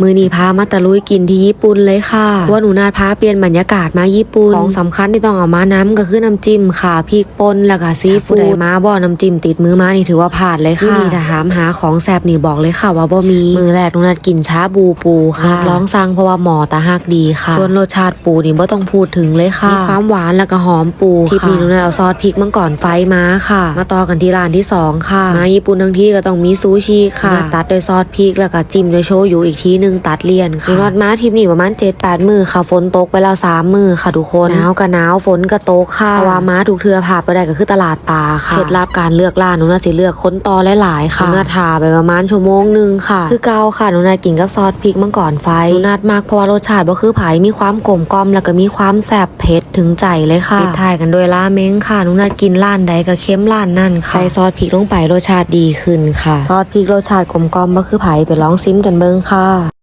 มือนีพามาตะลุยกินที่ญี่ปุ่นเลยค่ะเพราะว่าหนูนาดพาเปลี่ยนบรรยากาศมาญี่ปุ่นของสำคัญที่ต้องเอามาน้ำก็คือน้ำจิ้มค่ะพริกป่นแล้วก็ซีฟู้ดผู้ใดมาบ่น้ำจิ้มติดมือมานี่ถือว่าผ่านเลยค่ะนี่ถ้าถามหาของแซบนี่บอกเลยค่ะว่าบ่มีมือแรกหนูนาดกินชาบูปูค่ะร้องสั่งเพราะว่าหมอตาหักดีค่ะส่วนรสชาติปูนี่บ่ต้องพูดถึงเลยค่ะมีความหวานแล้วก็หอมปูคลิปนี้หนูนาดเอาซอสพริกมังก่อนไฟมาค่ะ มาต่อกันที่ร้านที่สองค่ะมาญี่ปุ่นทั้งที่ก็ต้องมีซูชิค่ะตัดด้วยซอสพริกแล้วก็จิ้มด้วยโชยุอีกทีหนึงตัดเลี่ยนค่ะหนูนาดมาทริปนี้ประมาณ7 8มือค่ะฝนตกไปแล้ว3มือค่ะทุกคนหนาวก็หนาวฝนก็ตกค่ะเพราะว่ามาถูกเทือผ่าไปได้ก็คือตลาดปลาค่ะเคล็ดลับการเลือกร้านหนูนาดสิเลือกค้นตอหลายๆค่ะหนูนาดทาไปประมาณชั่วโมงหนึงค่ะ คือเกาค่ะหนูนาดกินกับซอสพริกมังก่อนไฟหนูนาดมากเพราะว่ารสชาติบ่คือไผมีความกลมกล่อมแล้วก็มีความแซ่บเผ็ดถึงใจเลยค่ะปิดท้ายกันด้วยราเมงค่ะหนูนาดกินร้านใดก็เข้มร้านนั่นค่ะใส่ซอสพริกลงไปรสชาติดีขึ้นค่ะ ซอสพริกรสชาติกลมกล่อมบ่คือไผไปลองซิมกันเบิ่งค่ะ